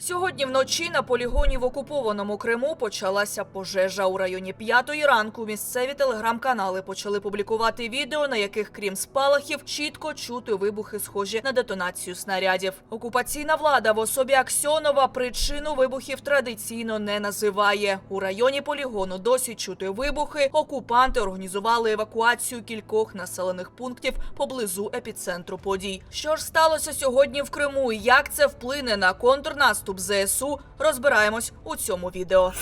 Сьогодні вночі на полігоні в окупованому Криму почалася пожежа. У районі п'ятої ранку місцеві телеграм-канали почали публікувати відео, на яких, крім спалахів, чітко чути вибухи, схожі на детонацію снарядів. Окупаційна влада в особі Аксьонова причину вибухів традиційно не називає. У районі полігону досі чути вибухи. Окупанти організували евакуацію кількох населених пунктів поблизу епіцентру подій. Що ж сталося сьогодні в Криму? Як це вплине на контрнаступ ЗСУ? Розбираємось у цьому відео.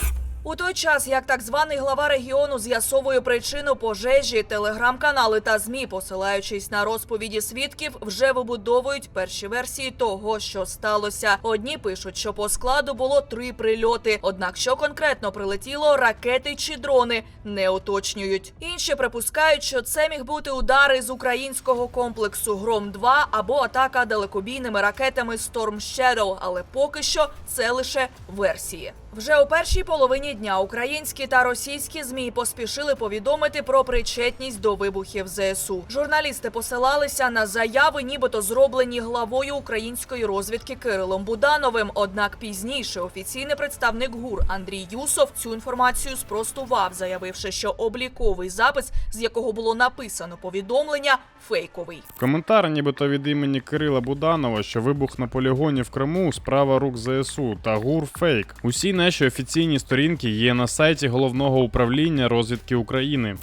У той час, як так званий глава регіону з'ясовує причину пожежі, телеграм-канали та змі, посилаючись на розповіді свідків, вже вибудовують перші версії того, що сталося. Одні пишуть, що по складу було три прильоти. Однак, що конкретно прилетіло, ракети чи дрони не уточнюють. Інші припускають, що це міг бути удар із українського комплексу Гром 2 або атака далекобійними ракетами Storm Shadow, але поки що це лише версії. Вже у першій половині дня українські та російські змі поспішили повідомити про причетність до вибухів ЗСУ. Журналісти посилалися на заяви, нібито зроблені главою української розвідки Кирилом Будановим. Однак пізніше офіційний представник ГУР Андрій Юсов цю інформацію спростував, заявивши, що обліковий запис, з якого було написано повідомлення, фейковий. Коментар, нібито від імені Кирила Буданова, що вибух на полігоні в Криму справа рук ЗСУ та ГУР фейк. Усі наші офіційні сторінки є на сайті головного управління розвідки України.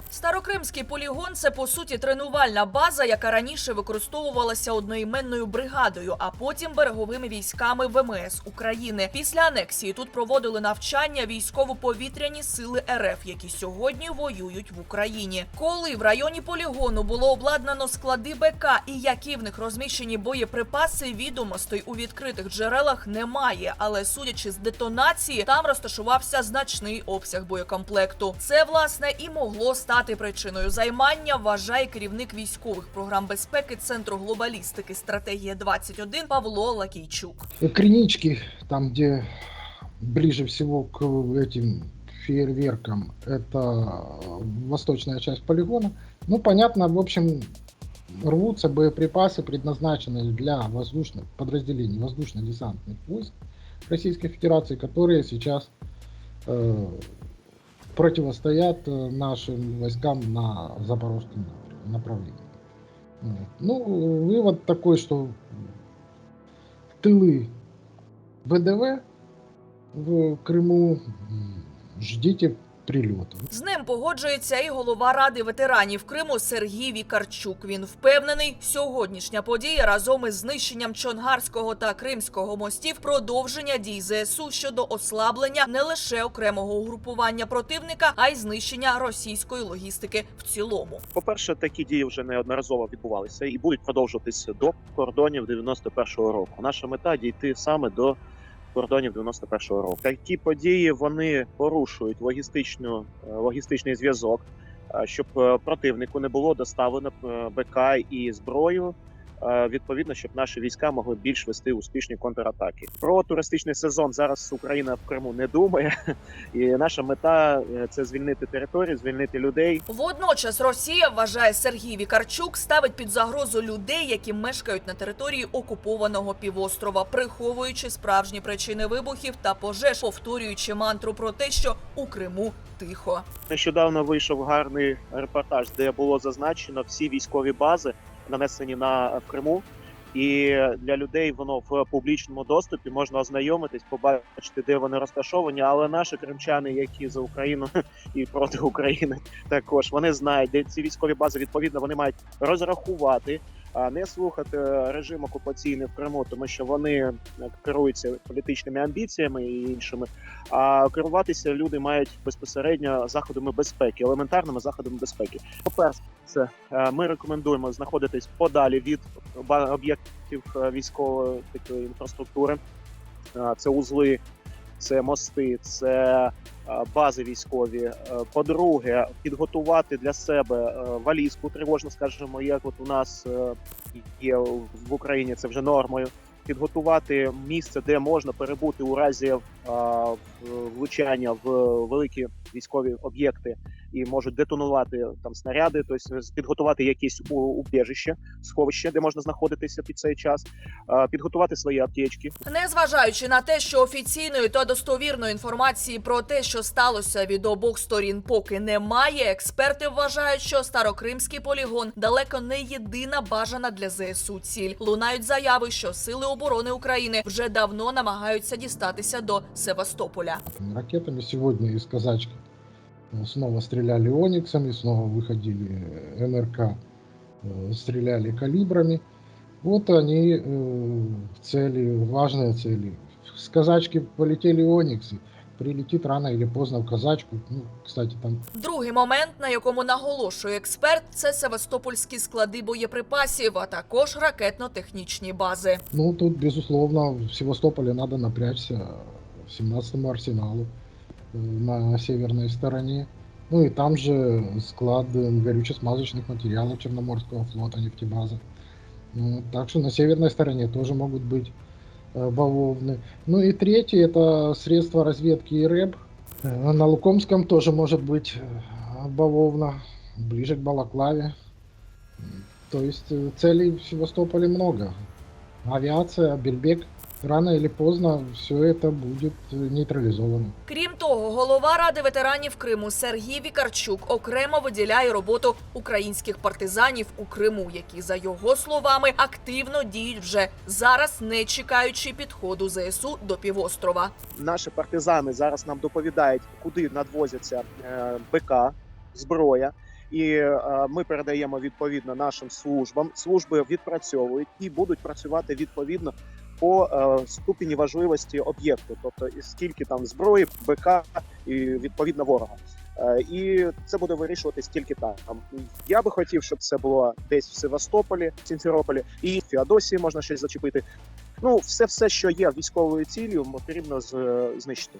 Старокримський полігон це по суті тренувальна база, яка раніше використовувалася одноіменною бригадою, а потім береговими військами ВМС України. Після анексії тут проводили навчання військово-повітряні сили РФ, які сьогодні воюють в Україні. Коли в районі полігону було обладнано склади БК і які в них розміщені боєприпаси, відомостей у відкритих джерелах немає. Але судячи з детонації, там розташувався значний обсяг боєкомплекту. Це власне і могло стати причиною займання. Вважає керівник військових програм безпеки Центру глобалістики стратегія 21 Павло Лакійчук. Кринички, там, где ближе всего к этим фейерверкам, это восточная часть полигона. Ну, понятно, в общем, рвутся боеприпасы, предназначенные для воздушных подразделений воздушно-десантных войск Российской Федерации, которые сейчас э, противостоят э, нашим войскам на запорожском направлении. Вот. Ну, вывод такой, что тылы ВДВ в Крыму ждите прилетов. З ним погоджується і голова ради ветеранів Криму Сергій Вікарчук. Він впевнений, сьогоднішня подія разом із знищенням Чонгарського та Кримського мостів продовження дій ЗСУ щодо ослаблення не лише окремого угрупування противника, а й знищення російської логістики в цілому. По-перше, такі дії вже неодноразово відбувалися і будуть продовжуватися до кордонів 91-го року. Наша мета дійти саме до кордонів 91-го року. Такі події вони порушують логістичну е, логістичний зв'язок, е, щоб е, противнику не було доставлено БК і зброю. Е, Відповідно, щоб наші війська могли більш вести успішні контратаки. Про туристичний сезон зараз Україна в Криму не думає, і наша мета е, це звільнити територію, звільнити людей. Водночас Росія вважає Сергій Вікарчук ставить під загрозу людей, які мешкають на території окупованого півострова, приховуючи справжні причини вибухів та пожеж, повторюючи мантру про те, що у Криму тихо. Нещодавно вийшов гарний репортаж, де було зазначено всі військові бази, нанесені на в Криму. І для людей воно в публічному доступі можна ознайомитись, побачити, де вони розташовані. Але наші кримчани, які за Україну і проти України, також вони знають, де ці військові бази відповідно вони мають розрахувати, не слухати режим окупаційний в Криму, тому що вони керуються політичними амбіціями і іншими. А керуватися люди мають безпосередньо заходами безпеки, елементарними заходами безпеки. По-перше, це е, ми рекомендуємо знаходитись подалі від об'єктів е, військової такої інфраструктури. Е, Це узли, це мости, це е, бази військові. Е, По-друге, підготувати для себе е, валізку тривожно, скажімо, як от у нас є в Україні, це вже нормою. Підготувати місце, де можна перебути у разі влучання в великі військові об'єкти і можуть детонувати там снаряди, тобто підготувати якісь у- убіжище, сховище, де можна знаходитися під цей час, підготувати свої аптечки, Незважаючи на те, що офіційної та достовірної інформації про те, що сталося від обох сторін, поки немає, експерти вважають, що старокримський полігон далеко не єдина бажана для ЗСУ ціль. Лунають заяви, що сили оборони України вже давно намагаються дістатися до Севастополя. Ракетами сегодня из казачки снова стреляли ониксами, снова выходили э, МРК, э, стреляли калибрами. Вот они, э, цели, важные цели. С казачки полетели ониксы, прилетит рано или поздно в казачку. Ну, кстати, там Другий момент, на якому наголошує експерт, це севастопольські склади боєприпасів, а також ракетно-технічні бази. Ну, тут, безусловно, в Севастополе надо напрячься 17-му арсеналу э, На северной стороне. Ну и там же склад э, горюче-смазочных материалов Черноморского флота, нефтебаза. Ну, так что на северной стороне тоже могут быть э, бавовны. Ну и третье, это средства разведки и РЭБ. Э, На Лукомском тоже может быть э, бавовна, ближе к Балаклаве. То есть целей в Севастополе много авиация, Бельбек, рано или поздно все это будет э, нейтрализовано. Крім того, голова ради ветеранів Криму Сергій Вікарчук окремо виділяє роботу українських партизанів у Криму, які, за його словами, активно діють вже зараз, не чекаючи підходу ЗСУ до півострова. наші партизани зараз нам доповідають, куди надвозяться е, БК, зброя. І е, ми передаємо відповідно нашим службам. Служби відпрацьовують і будуть працювати відповідно по е, ступені важливості об'єкту, тобто скільки там зброї, БК і відповідно ворога. Е, і це буде вирішуватись тільки. Там, Я би хотів, щоб це було десь в Севастополі, Сімферополі і в Феодосії можна щось зачепити. Ну, все, все, що є військовою ціллю, потрібно з- знищити.